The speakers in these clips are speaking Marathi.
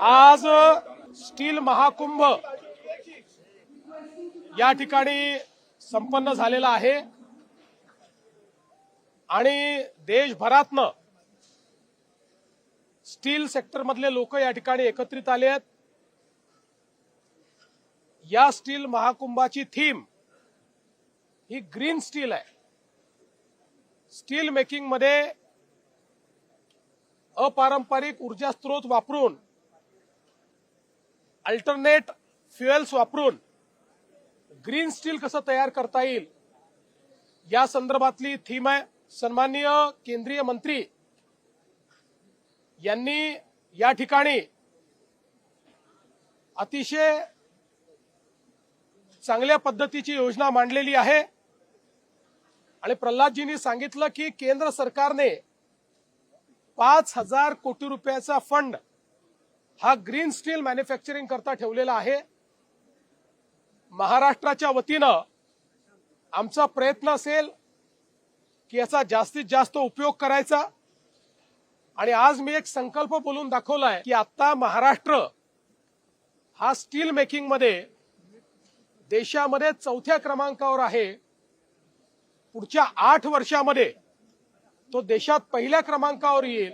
आज स्टील महाकुंभ या ठिकाणी संपन्न झालेला आहे. आणि देशभरातनं स्टील सेक्टर मधले लोक या ठिकाणी एकत्रित आले आहेत. या स्टील महाकुंभाची थीम ही ग्रीन स्टील आहे. स्टील मेकिंगमध्ये अपारंपरिक ऊर्जा स्रोत वापरून अल्टरनेट फ्युएल्स वापरून ग्रीन स्टील कसं तयार करता येईल? या संदर्भातली थीम आहे. सन्माननीय केंद्रीय मंत्री यांनी या ठिकाणी अतिशय चांगल्या पद्धतीची योजना मांडलेली आहे. आणि प्रल्हादजींनी सांगितलं की केंद्र सरकारने पाच हजार कोटी रुपयाचा फंड हा ग्रीन स्टील मॅन्युफॅक्चरिंग करता ठेवलेला आहे. महाराष्ट्राच्या वतीनं आमचा प्रयत्न असेल की याचा जास्तीत जास्त उपयोग करायचा. आणि आज मी एक संकल्प बोलून दाखवलाय की आता महाराष्ट्र हा स्टील मेकिंगमध्ये देशामध्ये चौथ्या क्रमांकावर आहे. पुढच्या आठ वर्षामध्ये तो देशात पहिल्या क्रमांकावर येईल.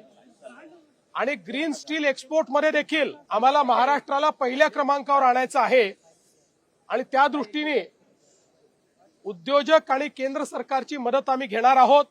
आणि ग्रीन स्टील एक्सपोर्टमध्ये देखील आम्हाला महाराष्ट्राला पहिल्या क्रमांकावर आणायचं आहे. आणि त्या दृष्टीने उद्योजक आणि केंद्र सरकारची मदत आम्ही घेणार आहोत.